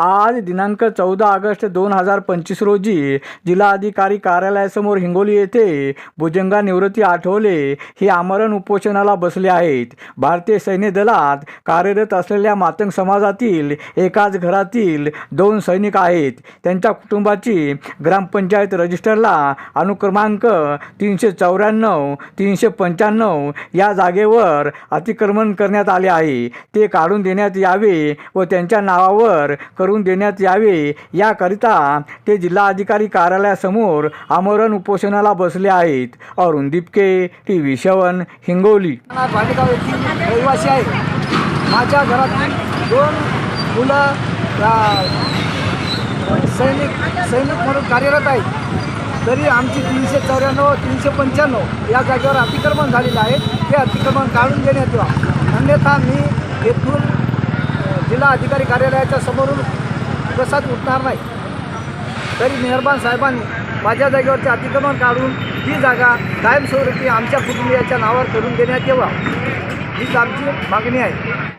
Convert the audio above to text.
आज दिनांक चौदा ऑगस्ट दोन हजार पंचवीस रोजी जिल्हाधिकारी कार्यालयासमोर हिंगोली येथे भुजंगा निवृत्ती आठवले हे आमरण उपोषणाला बसले आहेत. भारतीय सैन्य दलात कार्यरत असलेल्या मातंग समाजातील एकाच घरातील दोन सैनिक आहेत. त्यांच्या कुटुंबाची ग्रामपंचायत रजिस्टरला अनुक्रमांक तीनशे चौऱ्याण्णव तीनशे पंच्याण्णव या जागेवर अतिक्रमण करण्यात आले आहे. ते काढून देण्यात यावे व त्यांच्या नावावर करून देण्यात यावे. याकरिता ते जिल्हाधिकारी कार्यालयासमोर आमरण उपोषणाला बसले आहेत. अरुण दिपके टी व्ही शवन हिंगोली. येथील रहिवासी आहे माझ्या घरातील दोन मुलं सैनिक सैनिक म्हणून कार्यरत आहेत. तरी आमची तीनशे चौऱ्याण्णव तीनशे पंच्याण्णव या जागेवर अतिक्रमण झालेलं आहे. ते अतिक्रमण काढून देण्यात यावं. अन्यथा मी येथून जिल्हा अधिकारी कार्यालयाच्या समोरून प्रसाद उठणार नाही. तरी मेहरबान साहेबांनी माझ्या जागेवरचे अतिक्रमण काढून ही जागा कायमस्वरूपी आमच्या कुटुंबियाच्या नावावर करून देण्यात यावा. हीच आमची मागणी आहे.